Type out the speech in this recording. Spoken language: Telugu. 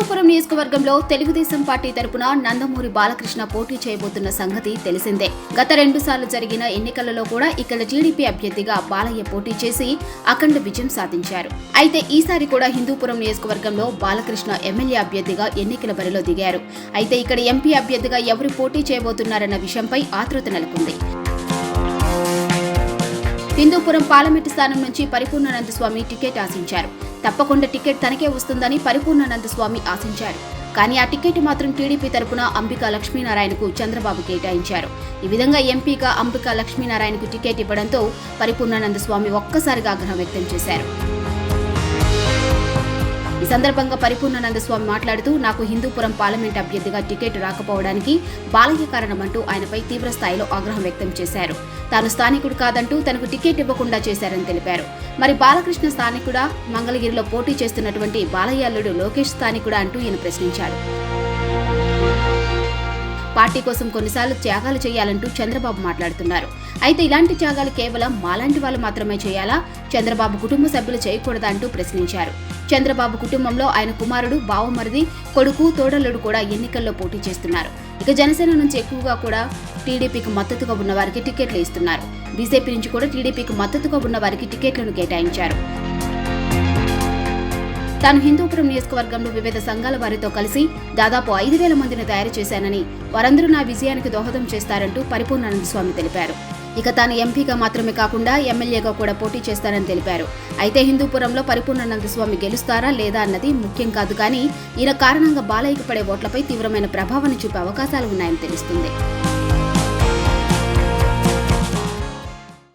హిందూపురం నియోజకవర్గంలో తెలుగుదేశం పార్టీ తరపున నందమూరి బాలకృష్ణ పోటీ చేయబోతున్న సంగతి తెలిసిందే. గత రెండు సార్లు జరిగిన ఎన్నికలలో కూడా ఇక్కడ టీడీపీ అభ్యర్థిగా బాలయ్య పోటీ చేసి అఖండ విజయం సాధించారు. అయితే ఈసారి కూడా హిందూపురం నియోజకవర్గంలో బాలకృష్ణ ఎమ్మెల్యే అభ్యర్థిగా ఎన్నికల బరిలో దిగారు. అయితే ఇక్కడ ఎంపీ అభ్యర్థిగా ఎవరు పోటీ చేయబోతున్నారన్న విషయంపై ఆతృత నెలకొంది. హిందూపురం పార్లమెంటు స్థానం నుంచి పరిపూర్ణానంద స్వామి టికెట్ ఆశించారు. తప్పకుండా టికెట్ తనకే వస్తుందని పరిపూర్ణానంద స్వామి ఆశించారు. కానీ ఆ టికెట్ మాత్రం టీడీపీ తరపున అంబికా లక్ష్మీనారాయణకు చంద్రబాబు కేటాయించారు. ఈ విధంగా ఎంపీగా అంబికా లక్ష్మీనారాయణకు టికెట్ ఇవ్వడంతో పరిపూర్ణానంద స్వామి ఒక్కసారిగా ఆగ్రహం వ్యక్తం చేశారు. ఈ సందర్భంగా పరిపూర్ణానంద స్వామి మాట్లాడుతూ నాకు హిందూపురం పార్లమెంట్ అభ్యర్థిగా టికెట్ రాకపోవడానికి బాలయ్య కారణమంటూ ఆయనపై తీవ్ర స్థాయిలో ఆగ్రహం వ్యక్తం చేశారు. తాను స్థానికుడు కాదంటూ తనకు టికెట్ ఇవ్వకుండా చేశారని తెలిపారు. మరి బాలకృష్ణ స్థానికుడా? మంగళగిరిలో పోటీ చేస్తున్నటువంటి బాలయ్య అల్లుడు లోకేష్ స్థానికుడా అంటూ ఈయన ప్రశ్నించాడు పార్టీ కోసం కొన్నిసార్లు త్యాగాలు చేయాలంటూ చంద్రబాబు మాట్లాడుతున్నారు. అయితే ఇలాంటి త్యాగాలు కేవలం మాలాంటి వాళ్ళు మాత్రమే చేయాలా? చంద్రబాబు కుటుంబ సభ్యులు చేయకూడదా అంటూ ప్రశ్నించారు. చంద్రబాబు కుటుంబంలో ఆయన కుమారుడు బావమరిది కొడుకు తోడల్లుడు కూడా ఎన్నికల్లో పోటీ చేస్తున్నారు. ఇక జనసేన నుంచి ఎక్కువగా కూడా టీడీపీకి మద్దతుగా ఉన్న వారికి టికెట్లు ఇస్తున్నారు. బీజేపీ నుంచి కూడా టీడీపీకి మద్దతుగా ఉన్న వారికి టికెట్లను కేటాయించారు. తాను హిందూపురం నియోజకవర్గంలో వివిధ సంఘాల వారితో కలిసి దాదాపు ఐదు వేల మందిని తయారు చేశానని వారందరూ నా విజయానికి దోహదం చేస్తారంటూ పరిపూర్ణానంద స్వామి తెలిపారు. ఇక తాను ఎంపీగా మాత్రమే కాకుండా ఎమ్మెల్యేగా కూడా పోటీ చేస్తారని తెలిపారు. అయితే హిందూపురంలో పరిపూర్ణానంద స్వామి గెలుస్తారా లేదా అన్నది ముఖ్యం కాదు కానీ ఈయన కారణంగా బాలయ్యకు పడే ఓట్లపై తీవ్రమైన ప్రభావాన్ని చూపే అవకాశాలు ఉన్నాయని తెలుస్తుంది.